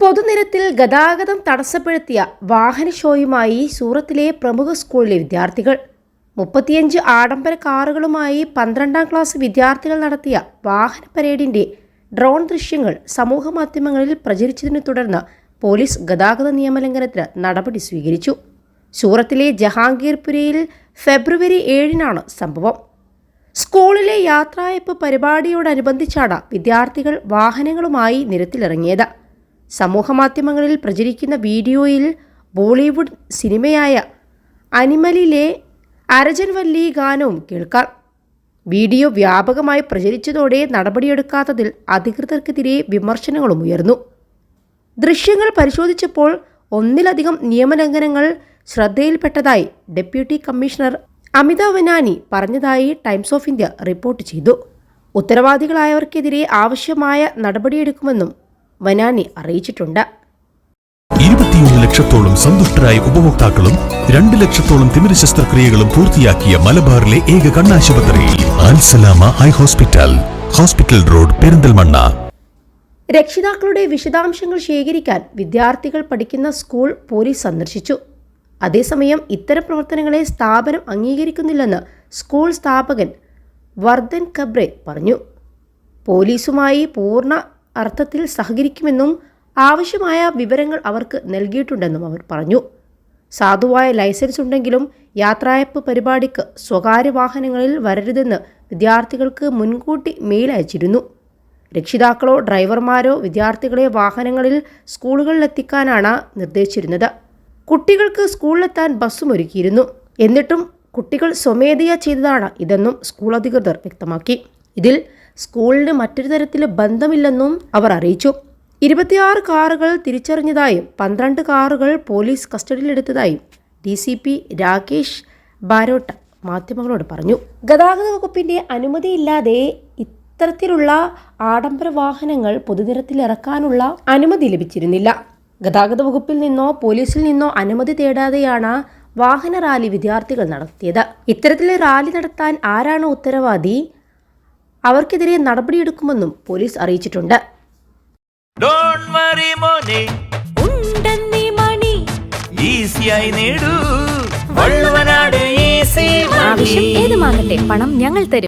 പൊതുനിരത്തിൽ ഗതാഗതം തടസ്സപ്പെടുത്തിയ വാഹന ഷോയുമായി സൂറത്തിലെ പ്രമുഖ സ്കൂളിലെ വിദ്യാർത്ഥികൾ. മുപ്പത്തിയഞ്ച് ആഡംബര കാറുകളുമായി പന്ത്രണ്ടാം ക്ലാസ് വിദ്യാർത്ഥികൾ നടത്തിയ വാഹന പരേഡിന്റെ ഡ്രോൺ ദൃശ്യങ്ങൾ സമൂഹമാധ്യമങ്ങളിൽ പ്രചരിച്ചതിനെ തുടർന്ന് പോലീസ് ഗതാഗത നിയമലംഘനത്തിന് നടപടി സ്വീകരിച്ചു. സൂറത്തിലെ ജഹാംഗീർപുരയിൽ ഫെബ്രുവരി ഏഴിനാണ് സംഭവം. സ്കൂളിലെ യാത്രായപ്പ് പരിപാടിയോടനുബന്ധിച്ചാണ് വിദ്യാർത്ഥികൾ വാഹനങ്ങളുമായി നിരത്തിലിറങ്ങിയത്. സമൂഹമാധ്യമങ്ങളിൽ പ്രചരിക്കുന്ന വീഡിയോയിൽ ബോളിവുഡ് സിനിമയായ അനിമലിലെ അരജൻവല്ലി ഗാനവും കേൾക്കാം. വീഡിയോ വ്യാപകമായി പ്രചരിച്ചതോടെ നടപടിയെടുക്കാത്തതിൽ അധികൃതർക്കെതിരെ വിമർശനങ്ങളും ഉയർന്നു. ദൃശ്യങ്ങൾ പരിശോധിച്ചപ്പോൾ ഒന്നിലധികം നിയമലംഘനങ്ങൾ ശ്രദ്ധയിൽപ്പെട്ടതായി ഡെപ്യൂട്ടി കമ്മീഷണർ അമിതാവനാനി പറഞ്ഞതായി ടൈംസ് ഓഫ് ഇന്ത്യ റിപ്പോർട്ട് ചെയ്തു. ഉത്തരവാദികളായവർക്കെതിരെ ആവശ്യമായ നടപടിയെടുക്കുമെന്നും വനാനി അറിയിച്ചിട്ടുണ്ട്. ഇരുപത്തിയൊന്ന് ലക്ഷത്തോളം സന്തുഷ്ടരായ ഉപഭോക്താക്കളും രണ്ട് ലക്ഷത്തോളം തിമിര ശസ്ത്രക്രിയകളും പൂർത്തിയാക്കിയ മലബാറിലെ ഏക കണ്ണാശുപത്രി Alsalama eye hospital hospital road Perinthalmanna. രക്ഷിതാക്കളുടെ വിശദാംശങ്ങൾ ശേഖരിക്കാൻ വിദ്യാർത്ഥികൾ പഠിക്കുന്ന സ്കൂൾ പോലീസ് സന്ദർശിച്ചു. അതേസമയം ഇത്തരം പ്രവർത്തനങ്ങളെ സ്ഥാപനം അംഗീകരിക്കുന്നില്ലെന്ന് സ്കൂൾ സ്ഥാപകൻ വർദ്ധൻ കബ്രെ പറഞ്ഞു. പോലീസുമായി പൂർണ അർത്ഥത്തിൽ സഹകരിക്കുമെന്നും ആവശ്യമായ വിവരങ്ങൾ അവർക്ക് നൽകിയിട്ടുണ്ടെന്നും അവർ പറഞ്ഞു. സാധുവായ ലൈസൻസ് ഉണ്ടെങ്കിലും യാത്രായപ്പ് പരിപാടിക്ക് സ്വകാര്യ വാഹനങ്ങളിൽ വരരുതെന്ന് വിദ്യാർത്ഥികൾക്ക് മുൻകൂട്ടി മെയിൽ അയച്ചിരുന്നു. രക്ഷിതാക്കളോ ഡ്രൈവർമാരോ വിദ്യാർത്ഥികളെ വാഹനങ്ങളിൽ സ്കൂളുകളിലെത്തിക്കാനാണ് നിർദ്ദേശിച്ചിരുന്നത്. കുട്ടികൾക്ക് സ്കൂളിലെത്താൻ ബസ്സും ഒരുക്കിയിരുന്നു. എന്നിട്ടും കുട്ടികൾ സ്വമേധയാ ചെയ്തതാണ് ഇതെന്നും സ്കൂൾ അധികൃതർ വ്യക്തമാക്കി. ഇതിൽ സ്കൂളിന് മറ്റൊരു തരത്തിൽ ബന്ധമില്ലെന്നും അവർ അറിയിച്ചു. ഇരുപത്തിയാറ് കാറുകൾ തിരിച്ചറിഞ്ഞതായും പന്ത്രണ്ട് കാറുകൾ police കസ്റ്റഡിയിലെടുത്തതായും D C P Rakesh Barot മാധ്യമങ്ങളോട് പറഞ്ഞു. ഗതാഗത വകുപ്പിന്റെ അനുമതിയില്ലാതെ ഇത്തരത്തിലുള്ള ആഡംബര വാഹനങ്ങൾ പൊതുനിരത്തിൽ ഇറക്കാനുള്ള അനുമതി ലഭിച്ചിരുന്നില്ല. ഗതാഗത വകുപ്പിൽ നിന്നോ പോലീസിൽ നിന്നോ അനുമതി തേടാതെയാണ് വാഹന റാലി വിദ്യാർത്ഥികൾ നടത്തിയത്. ഇത്തരത്തിലെ റാലി നടത്താൻ ആരാണ് ഉത്തരവാദി? അവർക്കെതിരെ നടപടിയെടുക്കുമെന്നും പോലീസ് അറിയിച്ചിട്ടുണ്ട്. ഡോണ്ട് വറി മോനെ. ഉണ്ടെന്നീ മണി. ഈസിയായി നേടൂ. വള്ളുവനാട് ഈസി ആവശ്യം ഏതുമാകട്ടെ പണം ഞങ്ങൾ തരും.